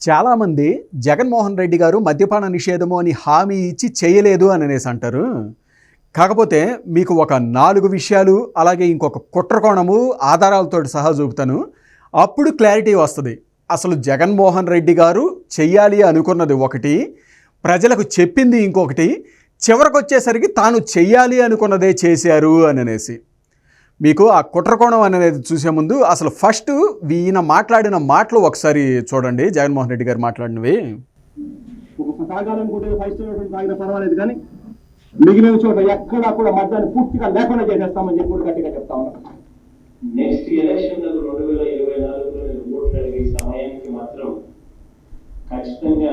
చాలామంది జగన్మోహన్ రెడ్డి గారు మద్యపాన నిషేధము అని హామీ ఇచ్చి చేయలేదు అని అనేసి అంటారు. కాకపోతే మీకు ఒక నాలుగు విషయాలు అలాగే ఇంకొక కుట్రకోణము ఆధారాలతో సహా చూపుతాను. అప్పుడు క్లారిటీ వస్తుంది. అసలు జగన్మోహన్ రెడ్డి గారు చెయ్యాలి అనుకున్నది ఒకటి ప్రజలకు చెప్పింది ఇంకొకటి చివరికి వచ్చేసరికి తాను చెయ్యాలి అనుకున్నదే చేశారు అని అనేసి. మీకు ఆ కుట్రకోణం అనేది చూసే ముందు అసలు ఫస్ట్ ఈయన మాట్లాడిన మాటలు ఒకసారి చూడండి. జగన్మోహన్ రెడ్డి గారు మాట్లాడినవి. ఒక తాగాలనుకుంటే ఫైవ్ స్టార్ తాగినా పర్వాలేదు కానీ మిగిలిన చోట ఎక్కడా కూడా మద్యాన్ని పూర్తిగా లేకుండా చేసేస్తామని చెప్పి కూడా గట్టిగా చెప్తా ఉన్నాం. నెక్స్ట్ ఎలక్షన్ రెండు వేల ఇరవై నాలుగులో నేను ఓట్లు అడిగే సమయానికి మాత్రం ఖచ్చితంగా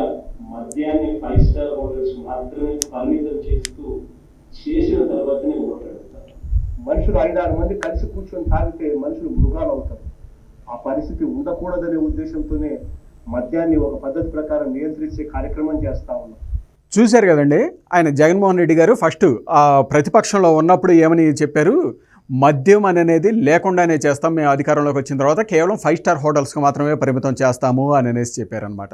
మద్యాన్ని ఫైవ్ స్టార్ హోటల్స్ మాత్రమే పరిమితం చేస్తూ చేసిన తర్వాతనే ఓట్లు మనుషులు ఐదారు మంది కలిసి కూర్చొని తాగితే మనుషులు మృగాలు అవుతారు ఆ పరిస్థితి ఉండకూడదనే ఉద్దేశంతోనే మద్యాన్ని ఒక పద్ధతి ప్రకారం నియంత్రించే కార్యక్రమం చేస్తా ఉన్నాం. చూశారు కదండి ఆయన జగన్మోహన్ రెడ్డి గారు ఫస్ట్ ఆ ప్రతిపక్షంలో ఉన్నప్పుడు ఏమని చెప్పారు? మద్యం అనేది లేకుండానే చేస్తాం మేము అధికారంలోకి వచ్చిన తర్వాత కేవలం ఫైవ్ స్టార్ హోటల్స్కి మాత్రమే పరిమితం చేస్తాము అని అనేసి చెప్పారనమాట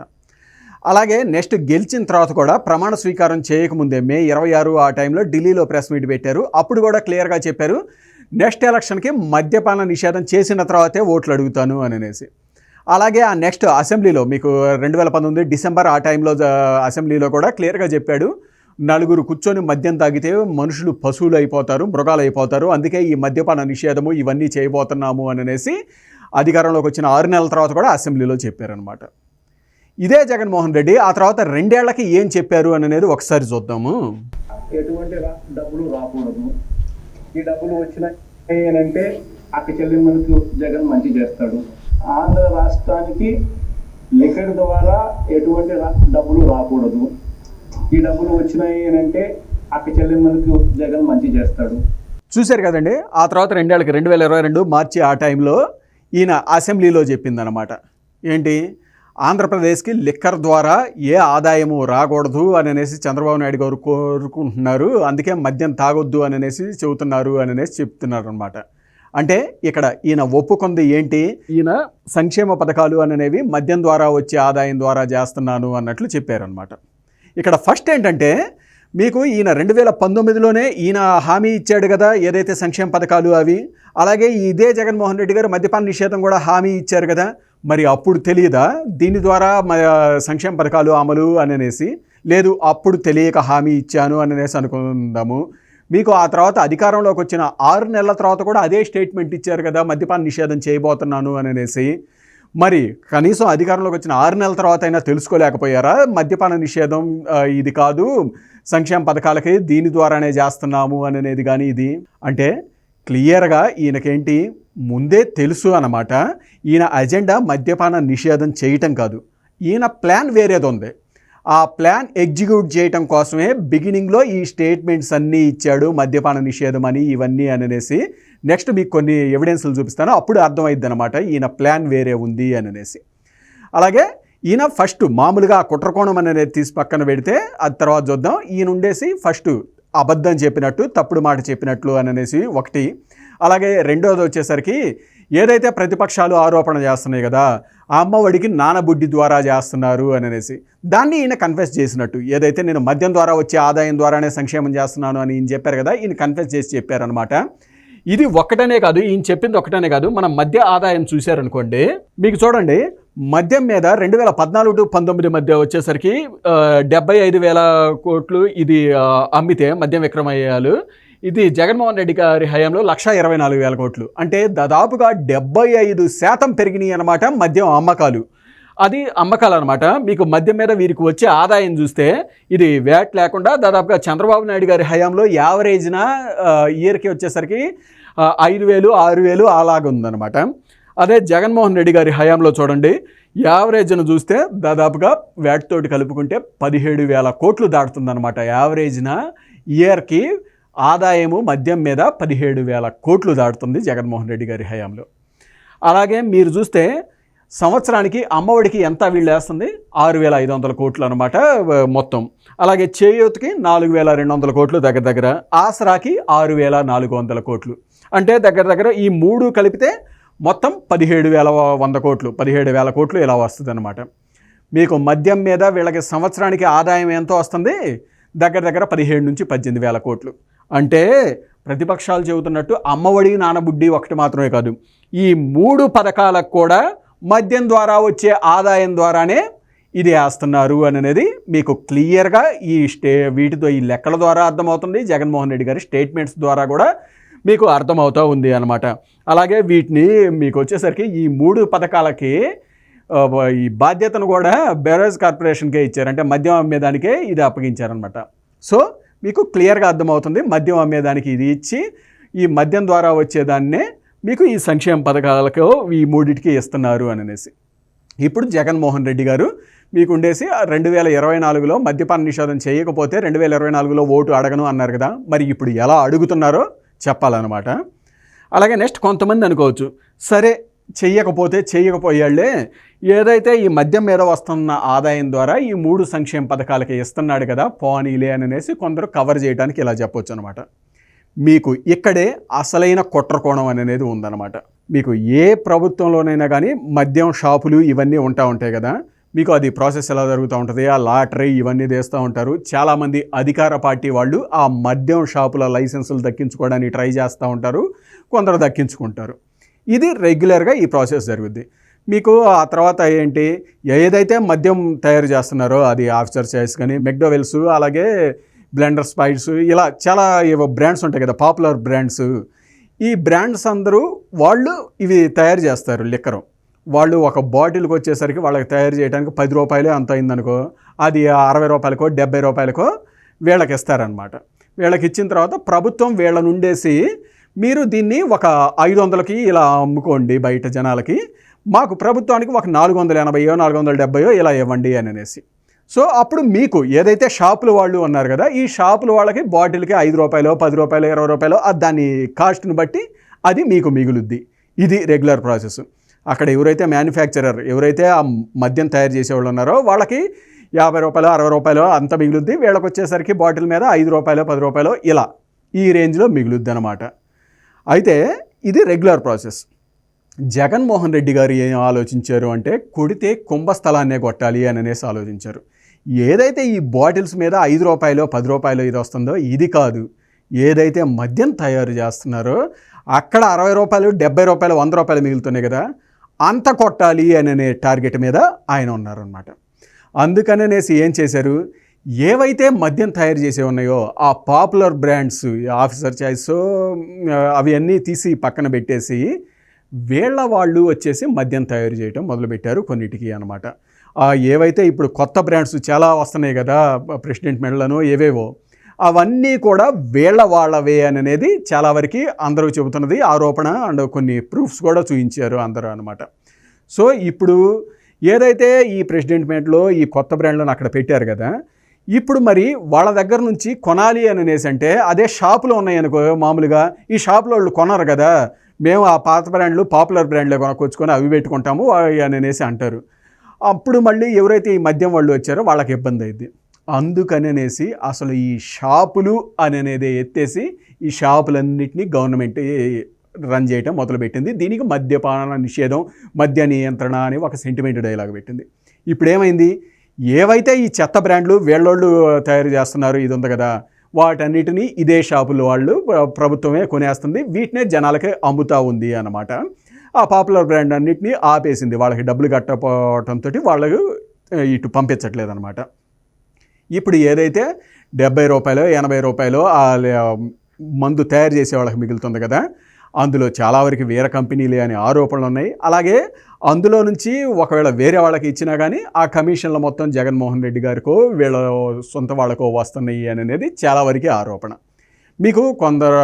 అలాగే నెక్స్ట్ గెలిచిన తర్వాత కూడా ప్రమాణ స్వీకారం చేయకముందే మే ఇరవై ఆరు ఆ టైంలో ఢిల్లీలో ప్రెస్ మీట్ పెట్టారు. అప్పుడు కూడా క్లియర్గా చెప్పారు నెక్స్ట్ ఎలక్షన్కి మద్యపాన నిషేధం చేసిన తర్వాతే ఓట్లు అడుగుతాను అని అనేసి. అలాగే ఆ నెక్స్ట్ అసెంబ్లీలో మీకు రెండు వేల పంతొమ్మిది డిసెంబర్ ఆ టైంలో అసెంబ్లీలో కూడా క్లియర్గా చెప్పాడు నలుగురు కూర్చొని మద్యం తాగితే మనుషులు పశువులు అయిపోతారు మృగాలు అయిపోతారు అందుకే ఈ మద్యపాన నిషేధము ఇవన్నీ చేయబోతున్నాము అని అనేసి అధికారంలోకి వచ్చిన ఆరు నెలల తర్వాత కూడా అసెంబ్లీలో చెప్పారనమాట ఇదే జగన్మోహన్ రెడ్డి ఆ తర్వాత రెండేళ్ళకి ఏం చెప్పారు అని అనేది ఒకసారి చూద్దాము. ఎటువంటి రా- డబ్బులు రాకూడదు. ఈ డబ్బులు వచ్చినాయి అని అంటే అక్క చెల్లెమ్మలకు జగన్ మంచి చేస్తాడు. ఆంధ్ర రాష్ట్రానికి లిఖర్ ద్వారా ఎటువంటి రా- డబ్బులు రాకూడదు. ఈ డబ్బులు వచ్చినాయి అని అంటే అక్క చెల్లెమ్మలకు జగన్ మంచి చేస్తాడు. చూశారు కదండి ఆ తర్వాత రెండేళ్ళకి రెండు వేల ఇరవై రెండు మార్చి ఆ టైంలో ఈయన అసెంబ్లీలో చెప్పిందనమాట ఏంటి? ఆంధ్రప్రదేశ్కి లిక్కర్ ద్వారా ఏ ఆదాయము రాకూడదు అని అనేసి చంద్రబాబు నాయుడు గారు కోరుకుంటున్నారు. అందుకే మద్యం తాగొద్దు అని అనేసి చెబుతున్నారు అని అనేసి చెప్తున్నారు అనమాట అంటే ఇక్కడ ఈయన ఒప్పుకుంది ఏంటి? ఈయన సంక్షేమ పథకాలు అనేవి మద్యం ద్వారా వచ్చే ఆదాయం ద్వారా చేస్తున్నాను అన్నట్లు చెప్పారనమాట ఇక్కడ ఫస్ట్ ఏంటంటే మీకు ఈయన రెండు వేల పంతొమ్మిదిలోనే ఈయన హామీ ఇచ్చాడు కదా ఏదైతే సంక్షేమ పథకాలు అవి. అలాగే ఇదే జగన్మోహన్ రెడ్డి గారు మద్యపాన నిషేధం కూడా హామీ ఇచ్చారు కదా. మరి అప్పుడు తెలియదా? దీని ద్వారా మా సంక్షేమ పథకాలు అమలు అని అనేసి? లేదు అప్పుడు తెలియక హామీ ఇచ్చాను అని అనేసి అనుకుందాము. మీకు ఆ తర్వాత అధికారంలోకి వచ్చిన ఆరు నెలల తర్వాత కూడా అదే స్టేట్మెంట్ ఇచ్చారు కదా మద్యపాన నిషేధం చేయబోతున్నాను అని అనేసి. మరి కనీసం అధికారంలోకి వచ్చిన ఆరు నెలల తర్వాత అయినా తెలుసుకోలేకపోయారా? మద్యపాన నిషేధం ఇది కాదు సంక్షేమ పథకాలకి దీని ద్వారానే చేస్తున్నాము అని అనేది కానీ ఇది? అంటే క్లియర్గా ఈయనకేంటి? ముందే తెలుసు అన్నమాట. ఈయన అజెండా మద్యపాన నిషేధం చేయటం కాదు. ఈయన ప్లాన్ వేరేది ఉంది. ఆ ప్లాన్ ఎగ్జిక్యూట్ చేయటం కోసమే బిగినింగ్లో ఈ స్టేట్మెంట్స్ అన్నీ ఇచ్చాడు మద్యపాన నిషేధం అని ఇవన్నీ అని అనేసి. నెక్స్ట్ మీకు కొన్ని ఎవిడెన్స్లు చూపిస్తాను. అప్పుడు అర్థమైద్ది అనమాట ఈయన ప్లాన్ వేరే ఉంది అని అనేసి. అలాగే ఈయన ఫస్ట్ మామూలుగా కుట్రకోణం అనేది తీసి పక్కన పెడితే అది తర్వాత చూద్దాం. ఈయన ఉండేసి ఫస్ట్ అబద్ధం చెప్పినట్టు తప్పుడు మాట చెప్పినట్లు అని అనేసి ఒకటి. అలాగే రెండోది వచ్చేసరికి ఏదైతే ప్రతిపక్షాలు ఆరోపణ చేస్తున్నాయి కదా ఆ అమ్మఒడికి నానబుడ్డి ద్వారా చేస్తున్నారు అని అనేసి దాన్ని ఈయన కన్ఫెస్ చేసినట్టు ఏదైతే నేను మద్యం ద్వారా వచ్చే ఆదాయం ద్వారానే సంక్షేమం చేస్తున్నాను అని ఈయన చెప్పారు కదా ఈయన కన్ఫెస్ చేసి చెప్పారనమాట ఇది ఒక్కటనే కాదు ఈయన చెప్పింది ఒకటనే కాదు మనం మద్య ఆదాయం చూశారనుకోండి మీకు చూడండి మద్యం మీద రెండు వేల పద్నాలుగు టు పంతొమ్మిది మధ్య వచ్చేసరికి డెబ్బై ఐదు వేల కోట్లు ఇది అమ్మితే మద్యం విక్రమయ్యాలు ఇది జగన్మోహన్ రెడ్డి గారి హయాంలో లక్ష ఇరవై నాలుగు వేల కోట్లు. అంటే దాదాపుగా డెబ్బై ఐదు శాతం పెరిగినాయి అనమాట మద్యం అమ్మకాలు. అది అమ్మకాలు అనమాట మీకు మద్యం మీద వీరికి వచ్చే ఆదాయం చూస్తే ఇది వ్యాట్ లేకుండా దాదాపుగా చంద్రబాబు నాయుడు గారి హయాంలో యావరేజ్న ఇయర్కి వచ్చేసరికి ఐదు వేలు ఆరు వేలు అలాగుందనమాట అదే జగన్మోహన్ రెడ్డి గారి హయాంలో చూడండి. యావరేజ్ను చూస్తే దాదాపుగా వ్యాట్ తోటి కలుపుకుంటే పదిహేడు వేల కోట్లు దాటుతుందన్నమాట యావరేజ్న ఇయర్కి ఆదాయము మద్యం మీద పదిహేడు వేల కోట్లు దాటుతుంది జగన్మోహన్ రెడ్డి గారి హయాంలో. అలాగే మీరు చూస్తే సంవత్సరానికి అమ్మఒడికి ఎంత వీళ్ళు వేస్తుంది? ఆరు వేల ఐదు వందల కోట్లు అనమాట మొత్తం. అలాగే చేయూతకి నాలుగు వేల రెండు వందల కోట్లు దగ్గర దగ్గర ఆసరాకి ఆరు వేల నాలుగు వందల కోట్లు. అంటే దగ్గర దగ్గర ఈ మూడు కలిపితే మొత్తం పదిహేడు వేల వంద కోట్లు పదిహేడు వేల కోట్లు ఇలా వస్తుంది అనమాట మీకు మద్యం మీద వీళ్ళకి సంవత్సరానికి ఆదాయం ఎంతో వస్తుంది? దగ్గర దగ్గర పదిహేడు నుంచి పద్దెనిమిది వేల కోట్లు. అంటే ప్రతిపక్షాలు చెబుతున్నట్టు అమ్మఒడి నానబుడ్డి ఒకటి మాత్రమే కాదు. ఈ మూడు పథకాలకు కూడా మద్యం ద్వారా వచ్చే ఆదాయం ద్వారానే ఇది వేస్తున్నారు అని అనేది మీకు క్లియర్గా ఈ స్టే వీటితో ఈ లెక్కల ద్వారా అర్థమవుతుంది. జగన్మోహన్ రెడ్డి గారి స్టేట్మెంట్స్ ద్వారా కూడా మీకు అర్థమవుతూ ఉంది అనమాట అలాగే వీటిని మీకు వచ్చేసరికి ఈ మూడు పథకాలకి ఈ బాధ్యతను కూడా బెరోజ్ కార్పొరేషన్కే ఇచ్చారు. అంటే మద్యం అమ్మేదానికే ఇది అప్పగించారనమాట సో మీకు క్లియర్గా అర్థమవుతుంది మద్యం అమ్మేదానికి ఇది ఇచ్చి ఈ మద్యం ద్వారా వచ్చేదాన్నే మీకు ఈ సంక్షేమ పథకాలకు ఈ మూడింటికి ఇస్తున్నారు అని అనేసి. ఇప్పుడు జగన్మోహన్ రెడ్డి గారు మీకు ఉండేసి రెండు వేల ఇరవై నాలుగులో మద్యపాన నిషేధం చేయకపోతే రెండు వేల ఇరవై నాలుగులో ఓటు అడగను అన్నారు కదా మరి ఇప్పుడు ఎలా అడుగుతున్నారో చెప్పాలన్నమాట. అలాగే నెక్స్ట్ కొంతమంది అనుకోవచ్చు సరే చెయ్యకపోతే చేయకపోయాళ్ళే ఏదైతే ఈ మద్యం మీద వస్తున్న ఆదాయం ద్వారా ఈ మూడు సంక్షేమ పథకాలకి ఇస్తున్నాడు కదా పోనీలే అని అనేసి కొందరు కవర్ చేయడానికి ఇలా చెప్పొచ్చు అనమాట మీకు ఇక్కడే అసలైన కుట్రకోణం అనేది ఉందన్నమాట. మీకు ఏ ప్రభుత్వంలోనైనా కానీ మద్యం షాపులు ఇవన్నీ ఉంటా ఉంటాయి కదా మీకు అది ప్రాసెస్ ఎలా జరుగుతూ ఉంటుంది ఆ లాటరీ ఇవన్నీ తీస్తూ ఉంటారు. చాలామంది అధికార పార్టీ వాళ్ళు ఆ మద్యం షాపుల లైసెన్సులు దక్కించుకోవడానికి ట్రై చేస్తూ ఉంటారు కొందరు దక్కించుకుంటారు. ఇది రెగ్యులర్గా ఈ ప్రాసెస్ జరుగుద్ది. మీకు ఆ తర్వాత ఏంటి ఏదైతే మద్యం తయారు చేస్తున్నారో అది ఆఫీసర్ చాయిస్ కానీ మెక్డోవెల్స్ అలాగే బ్లెండర్ స్పైడ్స్ ఇలా చాలా ఏవో బ్రాండ్స్ ఉంటాయి కదా పాపులర్ బ్రాండ్స్. ఈ బ్రాండ్స్ అందరూ వాళ్ళు ఇవి తయారు చేస్తారు లిక్కరు. వాళ్ళు ఒక బాటిల్కి వచ్చేసరికి వాళ్ళకి తయారు చేయడానికి పది రూపాయలే అంత అయిందనుకో అది అరవై రూపాయలకో డెబ్బై రూపాయలకో వీళ్ళకి ఇస్తారనమాట. వీళ్ళకి ఇచ్చిన తర్వాత ప్రభుత్వం వీళ్ళ నుండేసి మీరు దీన్ని ఒక ఐదు వందలకి ఇలా అమ్ముకోండి బయట జనాలకి. మాకు ప్రభుత్వానికి ఒక నాలుగు వందల ఎనభైయో నాలుగు వందల డెబ్బయో ఇలా ఇవ్వండి అని అనేసి. సో అప్పుడు మీకు ఏదైతే షాపుల వాళ్ళు ఉన్నారు కదా ఈ షాపుల వాళ్ళకి బాటిల్కి ఐదు రూపాయలు పది రూపాయలు ఇరవై రూపాయలు దాని కాస్ట్ని బట్టి అది మీకు మిగులుద్ది. ఇది రెగ్యులర్ ప్రాసెస్. అక్కడ ఎవరైతే మ్యానుఫ్యాక్చరర్ ఎవరైతే ఆ మద్యం తయారు చేసేవాళ్ళు ఉన్నారో వాళ్ళకి యాభై రూపాయలు అరవై రూపాయలు అంత మిగులుద్ది. వీళ్ళకి వచ్చేసరికి బాటిల్ మీద ఐదు రూపాయలు పది రూపాయలు ఇలా ఈ రేంజ్లో మిగులుద్ది అనమాట అయితే ఇది రెగ్యులర్ ప్రాసెస్. జగన్మోహన్ రెడ్డి గారు ఏం ఆలోచించారు అంటే కొడితే కుంభస్థలాన్నే కొట్టాలి అని అనేసి ఆలోచించారు. ఏదైతే ఈ బాటిల్స్ మీద ఐదు రూపాయలు పది రూపాయలు ఇది వస్తుందో ఇది కాదు. ఏదైతే మద్యం తయారు చేస్తున్నారో అక్కడ అరవై రూపాయలు డెబ్బై రూపాయలు వంద రూపాయలు మిగులుతున్నాయి కదా అంత కొట్టాలి అని అనే టార్గెట్ మీద ఆయన ఉన్నారనమాట అందుకనేసి ఏం చేశారు? ఏవైతే మద్యం తయారు చేసే ఉన్నాయో ఆ పాపులర్ బ్రాండ్స్ ఆఫీసర్ చాయిస్ అవి అన్నీ తీసి పక్కన పెట్టేసి వీళ్ళ వాళ్ళు వచ్చేసి మద్యం తయారు చేయటం మొదలుపెట్టారు కొన్నిటికి అనమాట ఏవైతే ఇప్పుడు కొత్త బ్రాండ్స్ చాలా వస్తున్నాయి కదా ప్రెసిడెంట్ మెడలను ఏవేవో అవన్నీ కూడా వీళ్ళ వాళ్ళవే అని అనేది చాలా వరకు అందరూ చెబుతున్నది. ఆరోపణ అండ్ కొన్ని ప్రూఫ్స్ కూడా చూపించారు అందరూ అనమాట సో ఇప్పుడు ఏదైతే ఈ ప్రెసిడెంట్ మీట్లో ఈ కొత్త బ్రాండ్లను అక్కడ పెట్టారు కదా ఇప్పుడు మరి వాళ్ళ దగ్గర నుంచి కొనాలి అని అనేసి అంటే అదే షాపులో ఉన్నాయనుకో మామూలుగా. ఈ షాపులో వాళ్ళు కొనరు కదా. మేము ఆ పాత బ్రాండ్లు పాపులర్ బ్రాండ్లే కొనుక్కొచ్చుకొని అవి పెట్టుకుంటాము అవి అని అనేసి అంటారు. అప్పుడు మళ్ళీ ఎవరైతే ఈ మద్యం వాళ్ళు వచ్చారో వాళ్ళకి ఇబ్బంది అయింది అందుకనేసి అసలు ఈ షాపులు అని అనేది ఎత్తేసి ఈ షాపులన్నింటినీ గవర్నమెంట్ రన్ చేయటం మొదలుపెట్టింది. దీనికి మద్యపాన నిషేధం మద్య నియంత్రణ అని ఒక సెంటిమెంట్ డైలాగ్ పెట్టింది. ఇప్పుడు ఏమైంది ఏవైతే ఈ చెత్త బ్రాండ్లు వేళ్ళోళ్ళు తయారు చేస్తున్నారు ఇది ఉంది కదా వాటన్నిటిని ఇదే షాపుల వాళ్ళు ప్రభుత్వమే కొనేస్తుంది. వీటినే జనాలకే అమ్ముతా ఉంది అన్నమాట. ఆ పాపులర్ బ్రాండ్ అన్నిటినీ ఆపేసింది. వాళ్ళకి డబ్బులు కట్టపోవటంతో వాళ్ళకు ఇటు పంపించట్లేదు అనమాట ఇప్పుడు ఏదైతే డెబ్బై రూపాయలు ఎనభై రూపాయలు ఆ మందు తయారు చేసే వాళ్ళకి మిగులుతుంది కదా అందులో చాలా వరకు వేరే కంపెనీలే అనే ఆరోపణలు ఉన్నాయి అలాగే అందులో నుంచి ఒకవేళ వేరే వాళ్ళకి ఇచ్చినా కానీ ఆ కమిషన్ల మొత్తం జగన్మోహన్ రెడ్డి గారికో వీళ్ళ సొంత వాళ్ళకో వస్తున్నాయి అనేది చాలా వరకు ఆరోపణ. మీకు కొందరు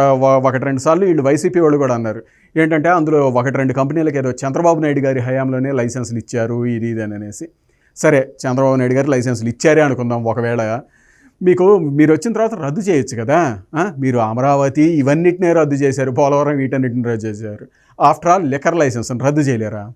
ఒకటి రెండు సార్లు వీళ్ళు వైసీపీ వాళ్ళు కూడా అన్నారు. ఏంటంటే అందులో ఒకటి రెండు కంపెనీలకు ఏదో చంద్రబాబు నాయుడు గారి హయాంలోనే లైసెన్సులు ఇచ్చారు ఇది ఇది అనేసి. సరే చంద్రబాబు నాయుడు గారు లైసెన్సులు ఇచ్చారే అనుకుందాం ఒకవేళ. మీకు మీరు వచ్చిన తర్వాత రద్దు చేయొచ్చు కదా? మీరు అమరావతి ఇవన్నిటినే రద్దు చేశారు పోలవరం వీటన్నిటిని రద్దు చేశారు. ఆఫ్టర్ ఆల్ లిక్కర్ లైసెన్స్ రద్దు చేయలేరా?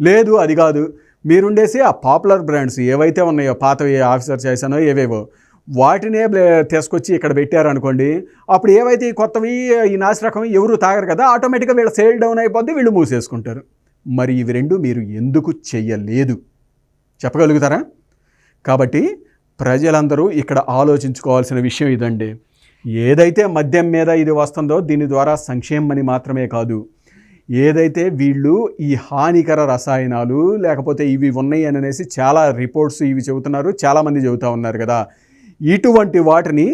లేదు అది కాదు. మీరుండేసి ఆ పాపులర్ బ్రాండ్స్ ఏవైతే ఉన్నాయో పాతవి ఆఫీసర్ చేసానో ఏవేవో వాటినే తీసుకొచ్చి ఇక్కడ పెట్టారనుకోండి అప్పుడు ఏవైతే ఈ కొత్తవి ఈ నాసిరకం ఎవరు తాగరు కదా ఆటోమేటిక్గా వీళ్ళ సేల్ డౌన్ అయిపోద్ది వీళ్ళు మూసేసుకుంటారు. మరి ఇవి రెండు మీరు ఎందుకు చెయ్యలేదు? చెప్పగలుగుతారా? కాబట్టి ప్రజలందరూ ఇక్కడ ఆలోచించుకోవాల్సిన విషయం ఇదండి. ఏదైతే మద్యం మీద ఇది వస్తుందో దీని ద్వారా సంక్షేమని మాత్రమే కాదు ఏదైతే వీళ్ళు ఈ హానికర రసాయనాలు లేకపోతే ఇవి ఉన్నాయి అని అనేసి చాలా రిపోర్ట్స్ ఇవి చెబుతున్నారు చాలామంది చెబుతూ ఉన్నారు కదా. ఇటువంటి వాటిని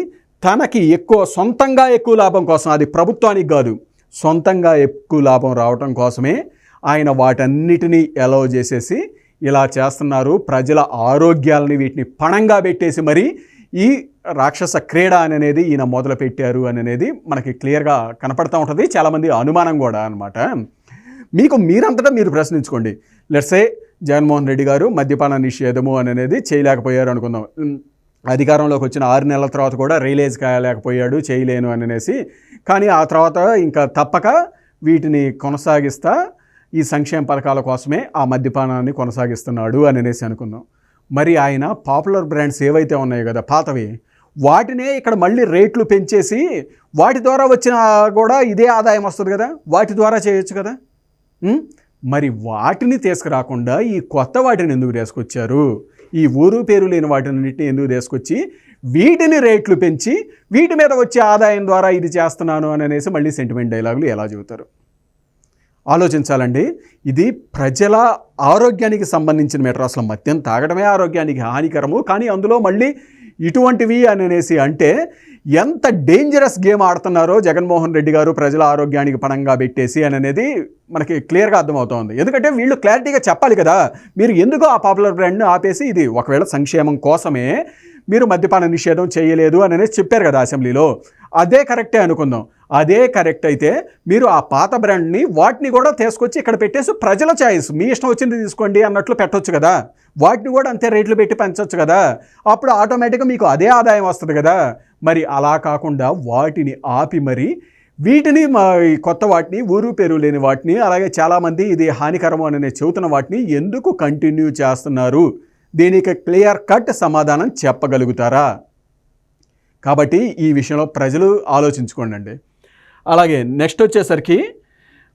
తనకి ఎక్కువ సొంతంగా ఎక్కువ లాభం కోసం అది ప్రభుత్వానికి కాదు సొంతంగా ఎక్కువ లాభం రావటం కోసమే ఆయన వాటన్నిటినీ ఎలవ్ చేసేసి ఇలా చేస్తున్నారు. ప్రజల ఆరోగ్యాలని వీటిని పణంగా పెట్టేసి మరి ఈ రాక్షస క్రీడ అనేది ఈయన మొదలు పెట్టారు అని అనేది మనకి క్లియర్గా కనపడుతూ ఉంటుంది. చాలామంది అనుమానం కూడా అనమాట మీకు మీరంతటా మీరు ప్రశ్నించుకోండి. లెట్సే జగన్మోహన్ రెడ్డి గారు మద్యపాన నిషేధము అనేది చేయలేకపోయారు అనుకుందాం. అధికారంలోకి వచ్చిన ఆరు నెలల తర్వాత కూడా రిలీజ్ కాలేకపోయాడు చేయలేను అని అనేసి. కానీ ఆ తర్వాత ఇంకా తప్పక వీటిని కొనసాగిస్తా ఈ సంక్షేమ పథకాల కోసమే ఆ మద్యపానాన్ని కొనసాగిస్తున్నాడు అని అనేసి అనుకుందాం. మరి ఆయన పాపులర్ బ్రాండ్స్ ఏవైతే ఉన్నాయో కదా పాతవి వాటినే ఇక్కడ మళ్ళీ రేట్లు పెంచేసి వాటి ద్వారా వచ్చిన కూడా ఇదే ఆదాయం వస్తుంది కదా? వాటి ద్వారా చేయొచ్చు కదా? మరి వాటిని తీసుకురాకుండా ఈ కొత్త వాటిని ఎందుకు తీసుకొచ్చారు? ఈ ఊరు పేరు లేని వాటిని ఎందుకు తీసుకొచ్చి వీటిని రేట్లు పెంచి వీటి మీద వచ్చే ఆదాయం ద్వారా ఇది చేస్తున్నాను అని అనేసి మళ్ళీ సెంటిమెంట్ డైలాగులు ఎలా చెబుతారు? ఆలోచించాలండి. ఇది ప్రజల ఆరోగ్యానికి సంబంధించిన మెటర్ అసలు మద్యం తాగడమే ఆరోగ్యానికి హానికరము. కానీ అందులో మళ్ళీ ఇటువంటివి అని అనేసి అంటే ఎంత డేంజరస్ గేమ్ ఆడుతున్నారో జగన్మోహన్ రెడ్డి గారు ప్రజల ఆరోగ్యానికి పణంగా పెట్టేసి అని అనేది మనకి క్లియర్గా అర్థమవుతోంది. ఎందుకంటే వీళ్ళు క్లారిటీగా చెప్పాలి కదా మీరు ఎందుకు ఆ పాపులర్ బ్రాండ్ని ఆపేసి ఇది ఒకవేళ సంక్షేమం కోసమే మీరు మద్యపాన నిషేధం చేయలేదు అని అనేసి చెప్పారు కదా అసెంబ్లీలో. అదే కరెక్టే అనుకుందాం. అదే కరెక్ట్ అయితే మీరు ఆ పాత బ్రాండ్ని వాటిని కూడా తీసుకొచ్చి ఇక్కడ పెట్టేసి ప్రజల చాయిస్ మీ ఇష్టం వచ్చింది తీసుకోండి అన్నట్లు పెట్టొచ్చు కదా. వాటిని కూడా అంతే రేట్లు పెట్టి పెంచవచ్చు కదా. అప్పుడు ఆటోమేటిక్గా మీకు అదే ఆదాయం వస్తుంది కదా. మరి అలా కాకుండా వాటిని ఆపి మరి వీటిని మా ఈ కొత్త వాటిని ఊరు పేరు లేని వాటిని అలాగే చాలామంది ఇది హానికరము అని చెబుతున్న వాటిని ఎందుకు కంటిన్యూ చేస్తున్నారు? దీనికి క్లియర్ కట్ సమాధానం చెప్పగలుగుతారా? కాబట్టి ఈ విషయంలో ప్రజలు ఆలోచించుకోండి అండి అలాగే నెక్స్ట్ వచ్చేసరికి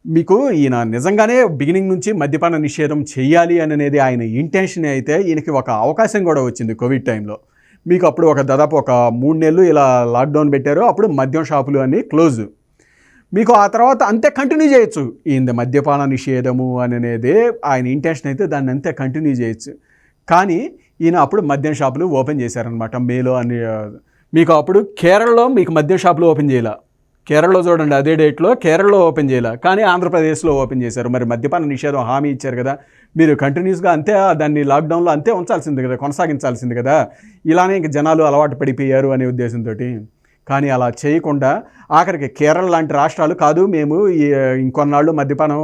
మీకు ఈయన నిజంగానే బిగినింగ్ నుంచి మద్యపాన నిషేధం చేయాలి అనేది ఆయన ఇంటెన్షన్ అయితే ఈయనకి ఒక అవకాశం కూడా వచ్చింది కోవిడ్ టైంలో మీకు అప్పుడు ఒక దాదాపు ఒక మూడు నెలలు ఇలా లాక్డౌన్ పెట్టారు అప్పుడు మద్యం షాపులు అన్నీ క్లోజ్ మీకు ఆ తర్వాత అంతే కంటిన్యూ చేయొచ్చు. ఈయన మద్యపాన నిషేధము అనేది ఆయన ఇంటెన్షన్ అయితే దాన్ని అంతే కంటిన్యూ చేయొచ్చు. కానీ ఈయన అప్పుడు మద్యం షాపులు ఓపెన్ చేశారనమాట మేలో అని మీకు అప్పుడు కేరళలో మీకు మద్యం షాపులు ఓపెన్ చేయాల. కేరళలో చూడండి అదే డేట్లో కేరళలో ఓపెన్ చేయాల. కానీ ఆంధ్రప్రదేశ్లో ఓపెన్ చేశారు. మరి మద్యపాన నిషేధం హామీ ఇచ్చారు కదా. మీరు కంటిన్యూస్గా అంతే దాన్ని లాక్డౌన్లో అంతే ఉంచాల్సింది కదా కొనసాగించాల్సింది కదా. ఇలానే ఇంక జనాలు అలవాటు పడిపోయారు అనే ఉద్దేశంతో కానీ అలా చేయకుండా ఆఖరికి కేరళ లాంటి రాష్ట్రాలు కాదు మేము ఈ ఇంకొన్నాళ్ళు మద్యపానం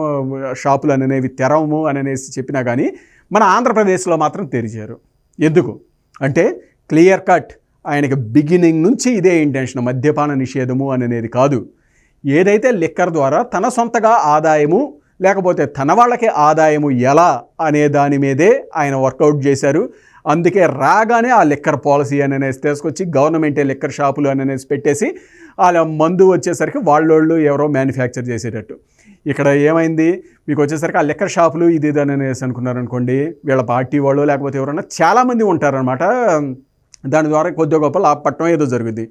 షాపులు అనేవి తెరవము అని అనేసి చెప్పినా కానీ మన ఆంధ్రప్రదేశ్లో మాత్రం తెరిచారు. ఎందుకు? అంటే క్లియర్ కట్. ఆయనకి బిగినింగ్ నుంచి ఇదే ఇంటెన్షన్ మద్యపాన నిషేధము అనేది కాదు. ఏదైతే లిక్కర్ ద్వారా తన సొంతగా ఆదాయము లేకపోతే తన వాళ్ళకి ఆదాయము ఎలా అనే దాని మీదే ఆయన వర్కౌట్ చేశారు. అందుకే రాగానే ఆ లిక్కర్ పాలసీ అని అనేసి తీసుకొచ్చి గవర్నమెంటే లిక్కర్ షాపులు అని అనేసి పెట్టేసి వాళ్ళ మందు వచ్చేసరికి వాళ్ళోళ్ళు ఎవరో మ్యానుఫ్యాక్చర్ చేసేటట్టు. ఇక్కడ ఏమైంది? మీకు వచ్చేసరికి ఆ లిక్కర్ షాపులు ఇది ఇది అని అనేసి అనుకున్నారనుకోండి వీళ్ళ పార్టీ వాళ్ళు లేకపోతే ఎవరైనా చాలామంది ఉంటారనమాట దాని ద్వారా కొద్దిగా గొప్ప లాభ పట్టడం ఏదో జరుగుద్ది.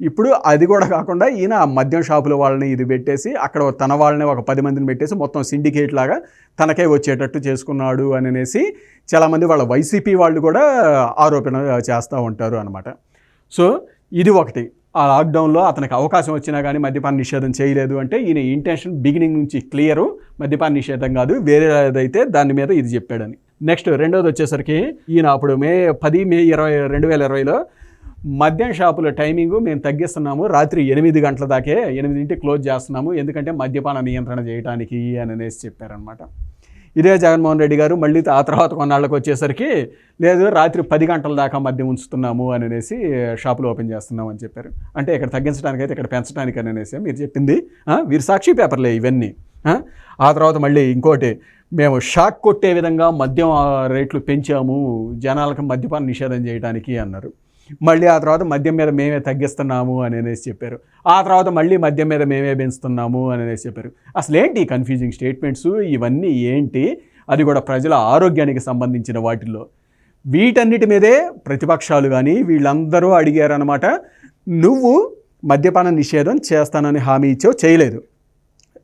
ఇప్పుడు అది కూడా కాకుండా ఈయన మద్యం షాపుల వాళ్ళని ఇది పెట్టేసి అక్కడ తన వాళ్ళని ఒక పది మందిని పెట్టేసి మొత్తం సిండికేట్ లాగా తనకే వచ్చేటట్టు చేసుకున్నాడు అని అనేసి చాలామంది వాళ్ళ వైసీపీ వాళ్ళు కూడా ఆరోపణ చేస్తూ ఉంటారు అనమాట సో ఇది ఒకటి. ఆ లాక్డౌన్లో అతనికి అవకాశం వచ్చినా కానీ మద్యపాన నిషేధం చేయలేదు అంటే ఈయన ఇంటెన్షన్ బిగినింగ్ నుంచి క్లియరు మద్యపాన నిషేధం కాదు వేరేదైతే దాని మీద ఇది చెప్పాడని. నెక్స్ట్ రెండోది వచ్చేసరికి ఈయన అప్పుడు మే పది మే ఇరవై రెండు వేల ఇరవైలో మద్యం షాపుల టైమింగ్ మేము తగ్గిస్తున్నాము. రాత్రి ఎనిమిది గంటల దాకే ఎనిమిదింటి క్లోజ్ చేస్తున్నాము. ఎందుకంటే మద్యపాన నియంత్రణ చేయడానికి అని అనేసి చెప్పారనమాట ఇదే జగన్మోహన్ రెడ్డి గారు మళ్ళీ ఆ తర్వాత కొన్నాళ్ళకి వచ్చేసరికి లేదు రాత్రి పది గంటల దాకా మద్యం ఉంచుతున్నాము అని అనేసి షాపులు ఓపెన్ చేస్తున్నాము అని చెప్పారు. అంటే ఇక్కడ తగ్గించడానికి అయితే ఇక్కడ పెంచడానికి అని అనేసి మీరు చెప్పింది వీరు సాక్షి పేపర్లే ఇవన్నీ. ఆ తర్వాత మళ్ళీ ఇంకోటి మేము షాక్ కొట్టే విధంగా మద్యం రేట్లు పెంచాము జనాలకు మద్యపాన నిషేధం చేయడానికి అన్నారు. మళ్ళీ ఆ తర్వాత మద్యం మీద మేమే తగ్గిస్తున్నాము అని అనేసి చెప్పారు. ఆ తర్వాత మళ్ళీ మద్యం మీద మేమే పెంచుతున్నాము అని అనేసి చెప్పారు. అసలు ఏంటి కన్ఫ్యూజింగ్ స్టేట్మెంట్స్ ఇవన్నీ ఏంటి? అది కూడా ప్రజల ఆరోగ్యానికి సంబంధించిన వాటిల్లో. వీటన్నిటి మీదే ప్రతిపక్షాలు కానీ వీళ్ళందరూ అడిగారనమాట నువ్వు మద్యపాన నిషేధం చేస్తానని హామీ ఇచ్చావు చేయలేదు.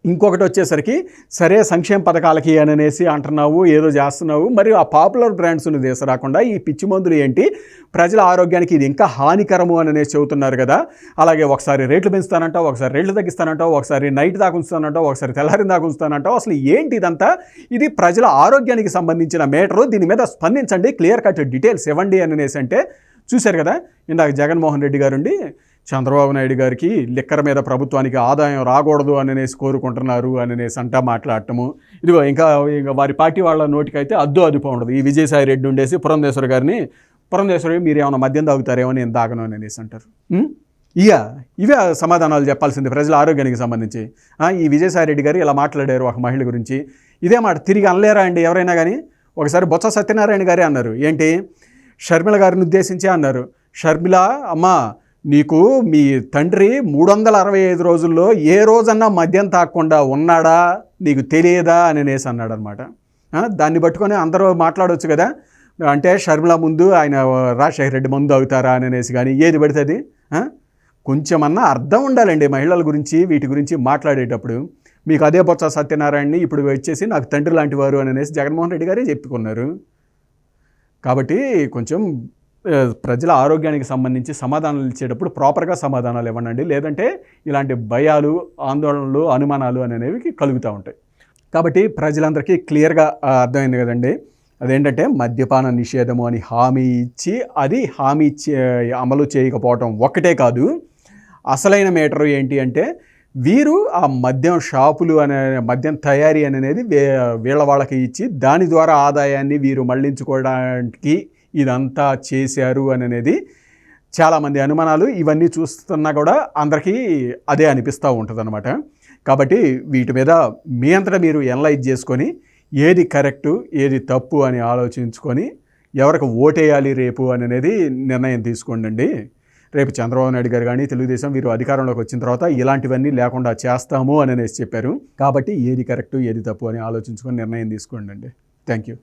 ఇంకొకటి వచ్చేసరికి సరే సంక్షేమ పథకాలకి అని అనేసి అంటున్నావు ఏదో చేస్తున్నావు మరి ఆ పాపులర్ బ్రాండ్స్ని తీసుకురాకుండా ఈ పిచ్చి మందులు ఏంటి? ప్రజల ఆరోగ్యానికి ఇది ఇంకా హానికరము అని అనేసి చెబుతున్నారు కదా. అలాగే ఒకసారి రేట్లు పెంచుతానంటావు ఒకసారి రేట్లు తగ్గిస్తానంటావు ఒకసారి నైట్ దాకా ఉంచుతానంటావు ఒకసారి తెల్లారిన దాకా ఉంచుతానంటావు. అసలు ఏంటి ఇదంతా? ఇది ప్రజల ఆరోగ్యానికి సంబంధించిన మేటరు దీని మీద స్పందించండి క్లియర్ కట్ డీటెయిల్స్ ఇవ్వండి అని అనేసి అంటే చూశారు కదా. ఇందాక జగన్మోహన్ రెడ్డి గారుండి చంద్రబాబు నాయుడు గారికి లిక్కర్ మీద ప్రభుత్వానికి ఆదాయం రాకూడదు అని అనేసి కోరుకుంటున్నారు అని అనేసి అంటా మాట్లాడటము. ఇదిగో ఇంకా ఇంకా వారి పార్టీ వాళ్ళ నోటికైతే అద్దు అదుపు ఉండదు. ఈ విజయసాయి రెడ్డి ఉండేసి పురంధేశ్వర గారిని పురంధేశ్వరి మీరు ఏమైనా మద్యం తాగుతారేమో నేను తాగను అని అనేసి అంటారు. ఇక ఇవే సమాధానాలు చెప్పాల్సింది ప్రజల ఆరోగ్యానికి సంబంధించి. ఈ విజయసాయి రెడ్డి గారు ఇలా మాట్లాడారు ఒక మహిళ గురించి. ఇదే మాట తిరిగి అనలేరా అండి ఎవరైనా కానీ ఒకసారి బొత్స సత్యనారాయణ గారే అన్నారు. ఏంటి? షర్మిల గారిని ఉద్దేశించే అన్నారు. షర్మిల అమ్మా నీకు మీ తండ్రి మూడు వందల అరవై ఐదు రోజుల్లో ఏ రోజన్నా మద్యం తాకుండా ఉన్నాడా? నీకు తెలియదా? అని అనేసి అన్నాడనమాట దాన్ని పట్టుకొని అందరూ మాట్లాడవచ్చు కదా. అంటే షర్మిల ముందు ఆయన రాజశేఖర రెడ్డి ముందు అవుతారా అని అనేసి కానీ ఏది పడుతుంది కొంచెమన్నా అర్థం ఉండాలండి మహిళల గురించి వీటి గురించి మాట్లాడేటప్పుడు. మీకు అదే బొత్స సత్యనారాయణని ఇప్పుడు వచ్చేసి నాకు తండ్రి లాంటి వారు అని అనేసి జగన్మోహన్ రెడ్డి గారే చెప్పుకున్నారు. కాబట్టి కొంచెం ప్రజల ఆరోగ్యానికి సంబంధించి సమాధానాలు ఇచ్చేటప్పుడు ప్రాపర్గా సమాధానాలు ఇవ్వండి లేదంటే ఇలాంటి భయాలు ఆందోళనలు అనుమానాలు అనేవి కలుగుతూ ఉంటాయి. కాబట్టి ప్రజలందరికీ క్లియర్గా అర్థమైంది కదండి. అదేంటంటే మద్యపాన నిషేధము అని హామీ ఇచ్చి అది హామీ ఇచ్చి అమలు చేయకపోవటం ఒక్కటే కాదు. అసలైన మేటరు ఏంటి అంటే వీరు ఆ మద్యం షాపులు అనే మద్యం తయారీ అనేది వీళ్ళ వాళ్ళకి ఇచ్చి దాని ద్వారా ఆదాయాన్ని వీరు మళ్ళించుకోవడానికి ఇదంతా చేశారు అని అనేది చాలామంది అనుమానాలు. ఇవన్నీ చూస్తున్నా కూడా అందరికీ అదే అనిపిస్తూ ఉంటుంది కాబట్టి వీటి మీద మీ అంతటా మీరు ఎనలైజ్ చేసుకొని ఏది కరెక్టు ఏది తప్పు అని ఆలోచించుకొని ఎవరికి ఓటేయాలి రేపు అని అనేది నిర్ణయం తీసుకోండి రేపు చంద్రబాబు నాయుడు గారు కానీ తెలుగుదేశం వీరు అధికారంలోకి వచ్చిన తర్వాత ఇలాంటివన్నీ లేకుండా చేస్తాము అని అనేసి చెప్పారు. కాబట్టి ఏది కరెక్టు ఏది తప్పు అని ఆలోచించుకొని నిర్ణయం తీసుకోండి థ్యాంక్ యూ